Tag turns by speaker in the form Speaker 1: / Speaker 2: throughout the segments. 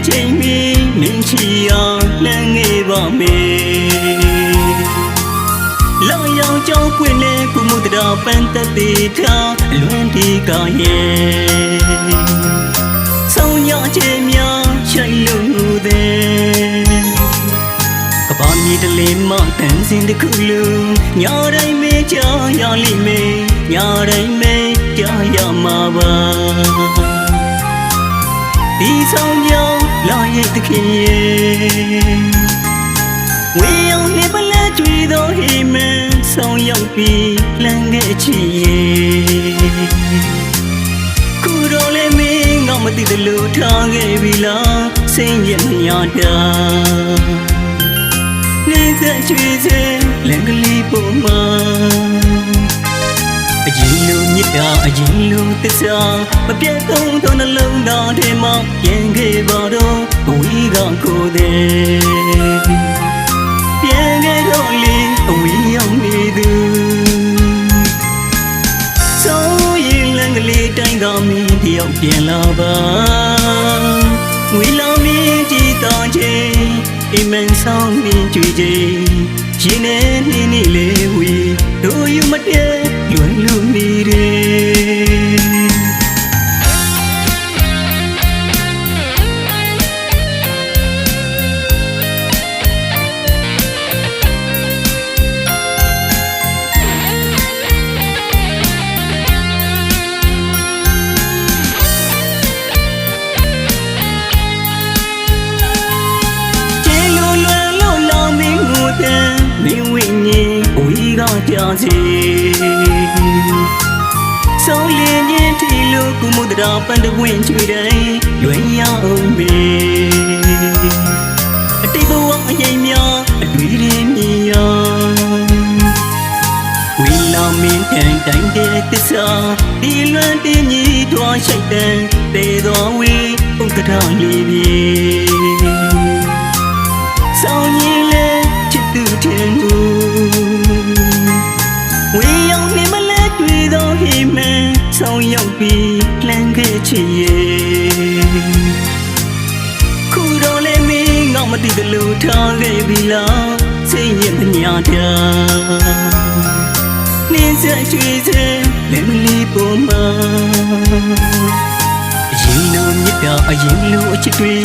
Speaker 1: မင်းချီအောင်လှမ်းငယ်ပါမယ်လောင်ရောင်ကြောင်းပွင့်လေကုမှုတရားပန်းသက်သေးထားအလွန်ဒီကရဲ့ဆုံးရခြင်းများရှိုင်လို့ငူတဲ့ကဘာမြေတလေးမတန်စင်တစ်ခုလုံးညတိုင်းမေးကြရလိမ့်မယ်ညတိုင်းမေးကြရမှာပါဒီဆောင်ကြောင်း လာရဲ့တခင်ရဲ့ဝေယုံနေပလဲကြွေသောဟိမန်ဆောင်ရောက်ပြီးလမ်းငယ်ချီရဲ့ခုတော့လေမင်းငါမသိတယ်လို့ထားခဲ့ပြီလားစိတ်ရမြတာနေသက်ချွေစေလမ်းကလေးပေါ်မှာအရင် လိုမြစ်တာအရင်လိုသစ္စာမပြတ်သုံးသောနှလုံးသားထဲမှာပြန်ခဲ့ပါတော့ဘဝီကကိုယ်တဲ့ပြန်ခဲ့တော့လေအဝေးရောက်နေသူဆိုရင်လမ်းကလေးတိုင်းကမင်းတယောက်ပြန်လာပါငွေလောင်မင်းကြည်တော်ချင်းအိမ်မန်ဆောင်မင်းကြွေချင်းရင်နဲ့နှင်းနေလေဝီတို့ယူမတည်း လွယ်လူနေ ဉ်ဝီကကြစီဆုံးလင်းခြင်းထီလို့ကုမှုတရာပန်တပွင့်ချွေတိုင်းလွင်ရအောင်မေအတိတ်ဘဝအရင်များအတွေ့ရင်းမြင်ရဝီလာမင်းတန်တိုင်းတဲ့သစ္စာဒီလွန်တင်ကြီးထွားရှိတ်တဲ့တေတော်ဝီဥက္ကဋ္ဌလေးပြေ ဆောင်ရောက်ပြီးလမ်းခဲ့ချင်ရဲ့ခုတော့လဲမင်းငေါမသိတယ်လို့ထားခဲ့ပြီလားစိတ်ရင်မညာတာနင်းဆက်ချွေစေလက်မလီပေါ်မှာအရင်လိုမြစ်တာအရင်လိုအချစ်တွေ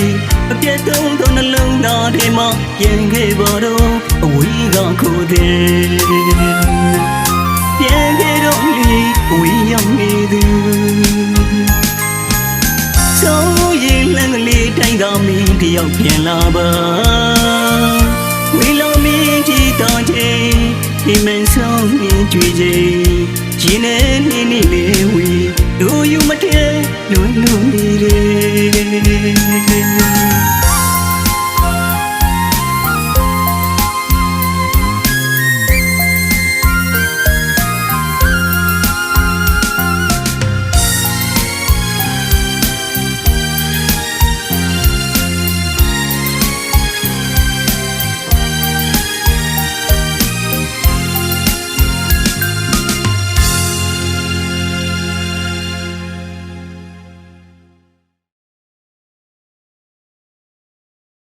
Speaker 1: အပြတ်သုံးသောနှလုံးသားထဲမှာပြန်ခဲ့ပါတော့အဝေးကခိုးတဲ့ ပြန်ခဲ့တော့လေအဝေးရောက်နေသူဆိုရင်လမ်းကလေးတိုင်းကမင်းတယောက်ပြန်လာပါဝေလုံးမင်းကြည်တော်ချင်းဒီမန်ဆောင်မြင်ကြွေချင်းရင်နဲ့နေနေလေးဝေတို့ယူမတဲ့လွန်လွန်နေတယ်